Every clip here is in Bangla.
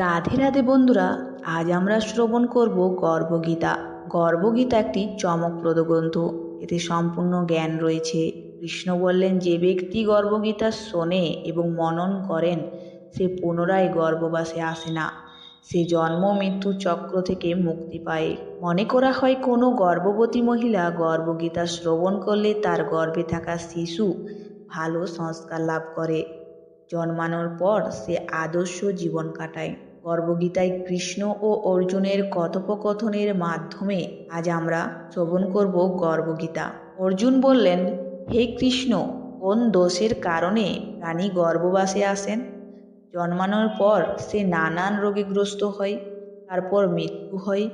রাধে রাধে বন্ধুরা, আজ আমরা শ্রবণ করব গর্ভগীতা। গর্ভগীতা একটি চমকপ্রদ গ্রন্থ। এতে সম্পূর্ণ জ্ঞান রয়েছে। কৃষ্ণ বললেন, যে ব্যক্তি গর্ভগীতা শোনে এবং মনন করেন, সে পুনরায় গর্ভবাসে আসে না। সে জন্ম, মৃত্যু চক্র থেকে মুক্তি পায়। মনে করা হয়, কোনো গর্ভবতী মহিলা গর্ভগীতা শ্রবণ করলে তার গর্ভে থাকা শিশু ভালো সংস্কার লাভ করে। জন্মানোর পর সে আদর্শ জীবন কাটায়। গর্ভগীতায় কৃষ্ণ ও অর্জুনের কথোপকথনের মাধ্যমে আজ আমরা শ্রবণ করব গর্বগীতা অর্জুন বললেন, হে কৃষ্ণ, কোন দোষের কারণে প্রাণী গর্ভবাসে আসেন? জন্মানোর পর সে নানান রোগে গ্রস্ত হয়, তারপর মৃত্যু হয়।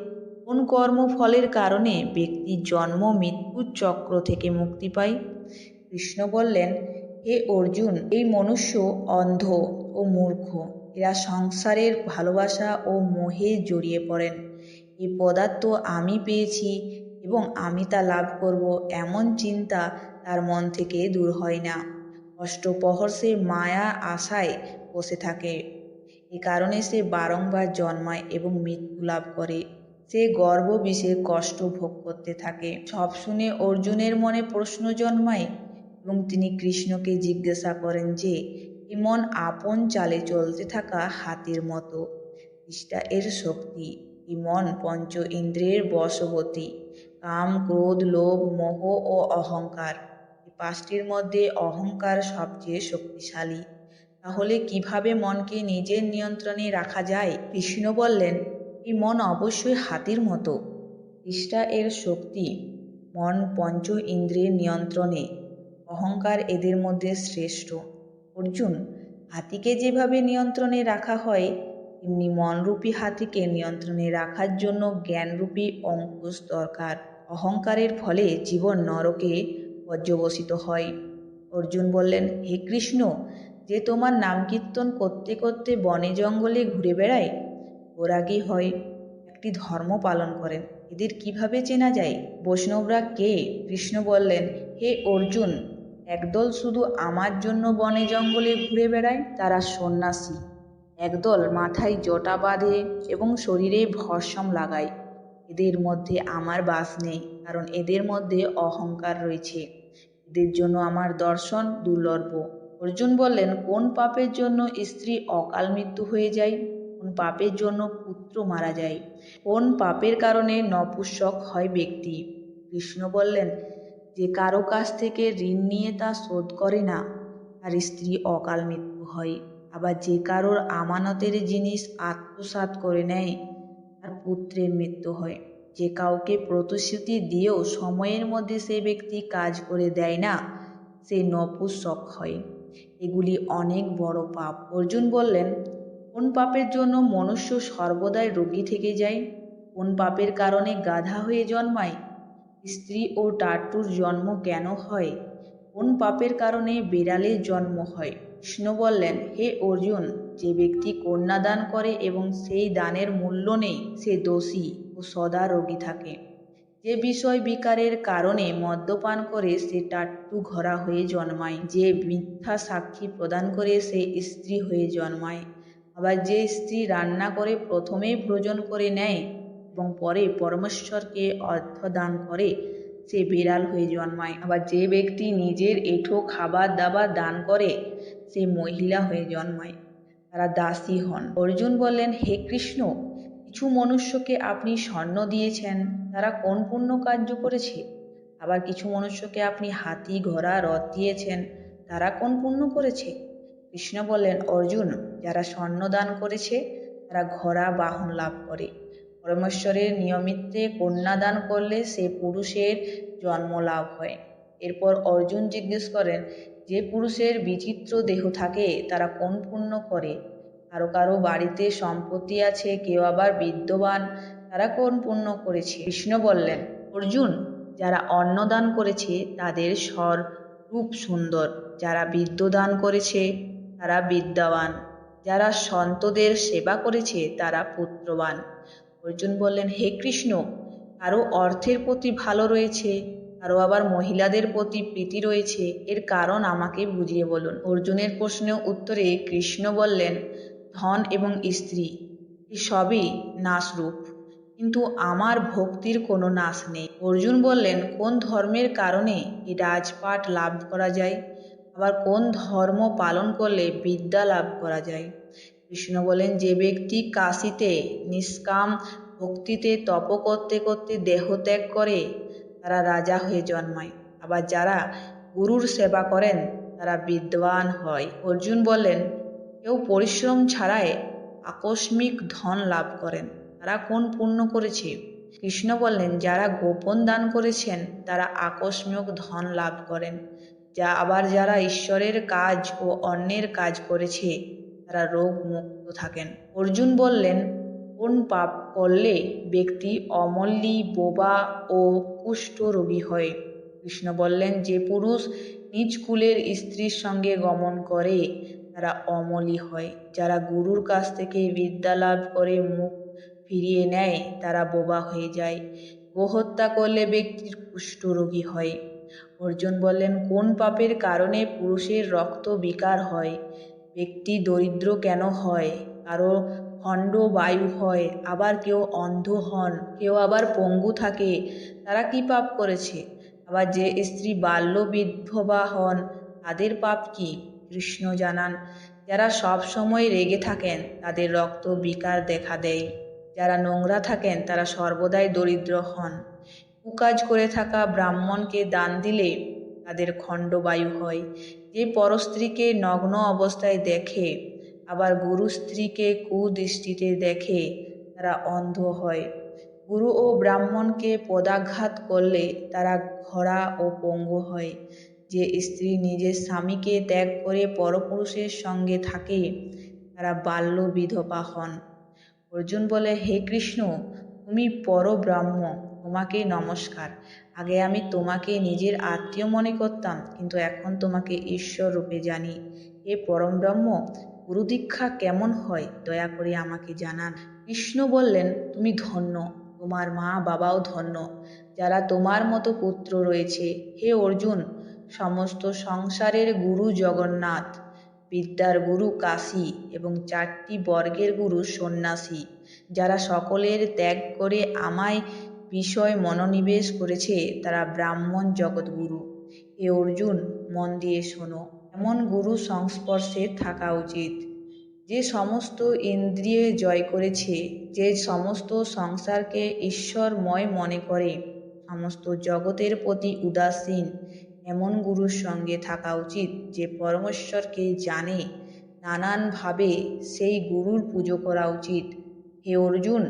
কোন কর্মফলের কারণে ব্যক্তি জন্ম মৃত্যুর চক্র থেকে মুক্তি পায়? কৃষ্ণ বললেন, হে অর্জুন, এই মনুষ্য অন্ধ ও মূর্খ। এরা সংসারের ভালোবাসা ও মোহে জড়িয়ে পড়েন। এই পদার্থ আমি পেয়েছি এবং আমি তা লাভ করব, এমন চিন্তা তার মন থেকে দূর হয় না। অষ্টপহর সে মায়া আশায় বসে থাকে। এ কারণে সে বারংবার জন্মায় এবং মৃত্যু লাভ করে। সে গর্ব বিষে কষ্ট ভোগ করতে থাকে। সব শুনে অর্জুনের মনে প্রশ্ন জন্মায় এবং তিনি কৃষ্ণকে জিজ্ঞাসা করেন যে এমন আপন চালে চলতে থাকা হাতির মতো। ইষ্টা এর শক্তি। ইমন পঞ্চ ইন্দ্রিয়ের বশবতী কাম, ক্রোধ, লোভ, মোহ ও অহংকার। এই পাঁচটির মধ্যে অহংকার সবচেয়ে শক্তিশালী। তাহলে কীভাবে মনকে নিজের নিয়ন্ত্রণে রাখা যায়? কৃষ্ণ বললেন এই মন অবশ্যই হাতির মতো। ইষ্টা এর শক্তি। মন পঞ্চ ইন্দ্রিয়ের নিয়ন্ত্রণে। অহংকার এদের মধ্যে শ্রেষ্ঠ। অর্জুন, হাতিকে যেভাবে নিয়ন্ত্রণে রাখা হয়, তেমনি মনরূপী হাতিকে নিয়ন্ত্রণে রাখার জন্য জ্ঞানরূপী অঙ্কুশ দরকার। অহংকারের ফলে জীবন নরকে পর্যবসিত হয়। অর্জুন বললেন, হে কৃষ্ণ, যে তোমার নাম কীর্তন করতে করতে বনে জঙ্গলে ঘুরে বেড়ায় ওরাগী হয়, একটি ধর্ম পালন করেন এদের কীভাবে চেনা যায়? বৈষ্ণবরা কে? কৃষ্ণ বললেন, হে অর্জুন একদল শুধু আমার জন্য বনে জঙ্গলে ঘুরে বেড়ায়, তারা সন্ন্যাসী। একদল মাথায় জটা বাঁধে এবং শরীরে ভস্ম লাগায়। এদের মধ্যে আমার বাস নেই, কারণ এদের মধ্যে অহংকার রয়েছে। এদের জন্য আমার দর্শন দুর্লভ। অর্জুন বললেন, কোন পাপের জন্য স্ত্রী অকাল মৃত্যু হয়ে যায়? কোন পাপের জন্য পুত্র মারা যায়? কোন পাপের কারণে নপুষ্যক হয় ব্যক্তি? কৃষ্ণ বললেন যে কারও কাছ থেকে ঋণ নিয়ে তা শোধ করে না, তার স্ত্রী অকাল মৃত্যু হয়। আবার যে কারোর আমানতের জিনিস আত্মসাৎ করে নেয়, তার পুত্রের মৃত্যু হয়। যে কাউকে প্রতিশ্রুতি দিয়েও সময়ের মধ্যে সে ব্যক্তি কাজ করে দেয় না, সে নপুষ্যক হয়। এগুলি অনেক বড় পাপ। অর্জুন বললেন, কোন পাপের জন্য মনুষ্য সর্বদাই রোগী থেকে যায়? কোন পাপের কারণে গাধা হয়ে জন্মায়? স্ত্রী ও টাট্টুর জন্ম কেন হয়? কোন পাপের কারণে বিড়ালের জন্ম হয়? কৃষ্ণ বললেন, হে অর্জুন, যে ব্যক্তি কন্যা দান করে এবং সেই দানের মূল্য নেই, সে দোষী ও সদা রোগী থাকে। যে বিষয় বিকারের কারণে মদ্যপান করে সে টাট্টু ঘরা হয়ে জন্মায়। যে মিথ্যা সাক্ষী প্রদান করে সে স্ত্রী হয়ে জন্মায়। আবার যে স্ত্রী রান্না করে প্রথমেই ভোজন করে নেয় এবং পরে পরমেশ্বরকে অর্থ দান করে সে বিড়াল হয়ে জন্মায়। আবার যে ব্যক্তি নিজের এঁঠো খাবার দাবার দান করে, সে মহিলা হয়ে জন্মায়। তারা দাসী হন। অর্জুন বললেন, হে কৃষ্ণ, কিছু মনুষ্যকে আপনি স্বর্ণ দিয়েছেন, তারা কোন পুণ্য কার্য করেছে? আবার কিছু মনুষ্যকে আপনি হাতি, ঘোড়া, রথ দিয়েছেন, তারা কোন পুণ্য করেছে? কৃষ্ণ বললেন, অর্জুন, যারা স্বর্ণ দান করেছে, তারা ঘোড়া, বাহন লাভ করে। পরমেশ্বরের নিয়মিত্তে কন্যাদান করলে সে পুরুষের জন্ম লাভ হয়। এরপর অর্জুন জিজ্ঞেস করেন, যে পুরুষের বিচিত্র দেহ থাকে, তারা কোন পুণ্য করে? কারও কারও বাড়িতে সম্পত্তি আছে, কেউ আবার বিদ্যবান, তারা কোন পুণ্য করেছে? কৃষ্ণ বললেন, অর্জুন, যারা অন্নদান করেছে, তাদের স্বর রূপ সুন্দর। যারা বিদ্যদান করেছে, তারা বিদ্যাবান। যারা সন্তদের সেবা করেছে, তারা পুত্রবান। অর্জুন বললেন, হে কৃষ্ণ, কারও অর্থের প্রতি ভালো রয়েছে, কারও আবার মহিলাদের প্রতি প্রীতি রয়েছে, এর কারণ আমাকে বুঝিয়ে বলুন। অর্জুনের প্রশ্নের উত্তরে কৃষ্ণ বললেন, ধন এবং স্ত্রী সবই নাশরূপ, কিন্তু আমার ভক্তির কোনো নাশ নেই। অর্জুন বললেন, কোন ধর্মের কারণে এই রাজপাট লাভ করা যায়? আবার কোন ধর্ম পালন করলে বিদ্যা লাভ করা যায়? কৃষ্ণ বলেন, যে ব্যক্তি কাশিতে, নিষ্কাম ভক্তিতে তপ করতে করতে দেহ ত্যাগ করে, তারা রাজা হয়ে জন্মায়। আবার যারা গুরুর সেবা করেন, তারা বিদ্বান হয়। অর্জুন বললেন কেউ পরিশ্রম ছাড়াই আকস্মিক ধন লাভ করেন। তারা কোন পুণ্য করেছে? কৃষ্ণ বললেন যারা গোপন দান করেছেন, তারা আকস্মিক ধন লাভ করেন। যা আবার যারা ঈশ্বরের কাজ ও অন্যের কাজ করেছে তারা রোগ মুক্ত থাকেন। অর্জুন বললেন, কোন পাপ করলে ব্যক্তি অমল্লী বোবা ও কুষ্ঠ রোগী হয়? কৃষ্ণ বললেন, যে পুরুষ নিজ কুলের স্ত্রীর সঙ্গে গমন করে, তারা অমলি হয়। যারা গুরুর কাছ থেকে বিদ্যা লাভ করে মুখ ফিরিয়ে নেয়, তারা বোবা হয়ে যায়। গোহত্যা করলে ব্যক্তির কুষ্ঠরোগী হয়। অর্জুন বললেন, কোন পাপের কারণে পুরুষের রক্ত বিকার হয়? ব্যক্তি দরিদ্র কেন হয়? কারও খণ্ড বায়ু হয়, আবার কেউ অন্ধ হন, কেউ আবার পঙ্গু থাকে, তারা কি পাপ করেছে? আবার যে স্ত্রী বাল্য বিধবা হন, তাদের পাপ কি? কৃষ্ণ জানান, যারা সব সময় রেগে থাকেন, তাদের রক্ত বিকার দেখা দেয়। যারা নোংরা থাকেন, তারা সর্বদাই দরিদ্র হন। কুকাজ করে থাকা ব্রাহ্মণকে দান দিলে তাদের খণ্ডবায়ু হয়। যে পরস্ত্রীকে নগ্ন অবস্থায় দেখে, আবার গুরু স্ত্রীকে কুদৃষ্টিতে দেখে তারা অন্ধ হয়। গুরু ও ব্রাহ্মণকে পদাঘাত করলে তারা খরা ও পঙ্গু হয়। যে স্ত্রী নিজের স্বামীকে ত্যাগ করে পরপুরুষের সঙ্গে থাকে, তারা বাল্য বিধবা হন। অর্জুন বলে, হে কৃষ্ণ, তুমি পরব্রাহ্ম, তোমাকে নমস্কার। আগে আমি তোমাকে নিজের আত্মীয় মনে করতাম, কিন্তু এখন তোমাকে ঈশ্বর রূপে জানি। হে পরম ব্রহ্ম, গুরুদীক্ষা কেমন হয়? দয়া করে আমাকে জানান। কৃষ্ণ বললেন, তুমি ধন্য, তোমার মা বাবাও ধন্য, যারা তোমার মতো পুত্র রয়েছে। হে অর্জুন, সমস্ত সংসারের গুরু জগন্নাথ, বিদ্যার গুরু কাশী এবং চারটি বর্গের গুরু সন্ন্যাসী, যারা সকলের ত্যাগ করে আমায় বিষয় মনোনিবেশ করেছে তারা ব্রাহ্মণ জগৎগুরু। হে অর্জুন, মন দিয়ে শোনো, এমন গুরু সংস্পর্শে থাকা উচিত। যে সমস্ত ইন্দ্রিয়ে জয় করেছে, যে সমস্ত সংসারকে ঈশ্বরময় মনে করে, সমস্ত জগতের প্রতি উদাসীন, এমন গুরুর সঙ্গে থাকা উচিত যে পরমেশ্বরকে জানে, নানানভাবে সেই গুরুর পুজো করা উচিত। হে অর্জুন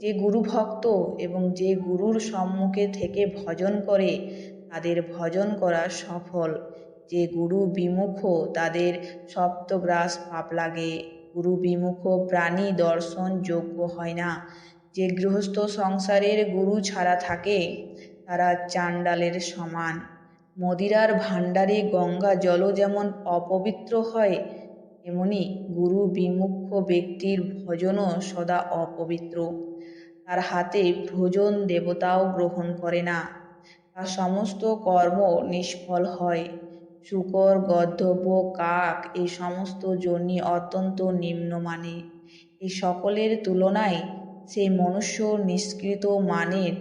যে গুরুভক্ত এবং যে গুরুর সম্মুখে থেকে ভজন করে, তাদের ভজন করা সফল। যে গুরু বিমুখ, তাদের সপ্তগ্রাস পাপ লাগে। গুরু বিমুখ প্রাণী দর্শন যোগ্য হয় না। যে গৃহস্থ সংসারের গুরু ছাড়া থাকে, তারা চাণ্ডালের সমান। মদিরার ভাণ্ডারে গঙ্গা জলও যেমন অপবিত্র হয় তেমনি গুরু বিমুখ ব্যক্তির ভজনও সদা অপবিত্র। তার হাতে ভোজন দেবতাও গ্রহণ করে না। তার সমস্ত কর্ম নিষ্ফল হয়। শুকর গদ্ধব কাক এই সমস্ত জন্যি অত্যন্ত নিম্নমানে এই সকলের তুলনায় সেই মনুষ্য নিষ্কৃত মানের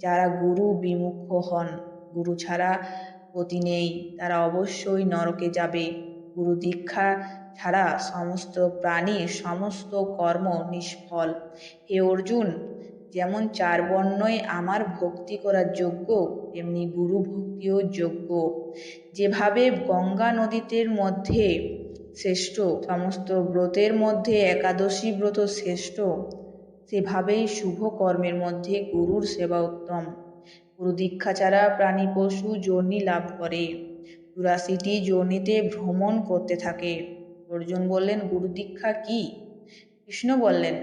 যারা গুরু বিমুখ হন। গুরু ছাড়া গতি নেই। তারা অবশ্যই নরকে যাবে। গুরু দীক্ষা ছাড়া সমস্ত প্রাণীর সমস্ত কর্ম নিষ্ফল। হে অর্জুন, যেমন চার বর্ণই আমার ভক্তি করার যোগ্য, তেমনি গুরু ভক্তিও যোগ্য। যেভাবে গঙ্গা নদীতের মধ্যে শ্রেষ্ঠ, সমস্ত ব্রতের মধ্যে একাদশী ব্রত শ্রেষ্ঠ, সেভাবেই শুভ কর্মের মধ্যে গুরুর সেবা উত্তম। গুরু দীক্ষা ছাড়া প্রাণী পশু জর্নি লাভ করে। চুরাশিটি জর্নিতে ভ্রমণ করতে থাকে। অর্জুন বললেন, গুরু দীক্ষা কি? কৃষ্ণ বললেন,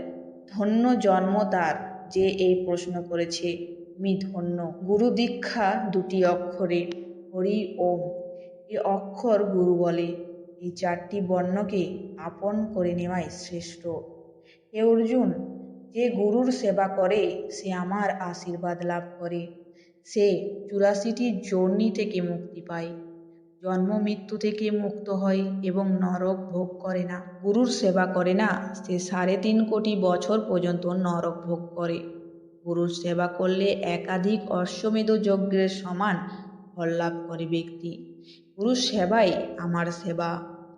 ধন্য জন্ম তার যে এই প্রশ্ন করেছে। তুমি ধন্য। গুরু দীক্ষা দুটি অক্ষরে, হরি ওম। এ অক্ষর গুরু বলে, এই চারটি বর্ণকে আপন করে নেওয়াই শ্রেষ্ঠ। হে অর্জুন, যে গুরুর সেবা করে, সে আমার আশীর্বাদ লাভ করে। সে চুরাশিটি জর্নি থেকে মুক্তি পায়। জন্ম মৃত্যু থেকে মুক্ত হয় এবং নরক ভোগ করে না। গুরুর সেবা করে না, সে সাড়ে তিন কোটি বছর পর্যন্ত নরক ভোগ করে। গুরুর সেবা করলে একাধিক অশ্বমেধ যজ্ঞের সমান ফল লাভ করে ব্যক্তি। গুরুর সেবাই আমার সেবা।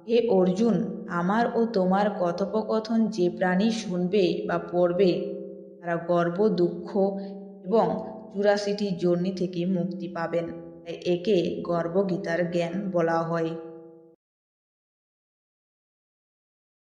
হে অর্জুন, আমার ও তোমার কথোপকথন যে প্রাণী শুনবে বা পড়বে, তারা গর্ব, দুঃখ এবং চুরাশিটি জর্নি থেকে মুক্তি পাবেন। একে গর্ভগীতার জ্ঞান বলা হয়।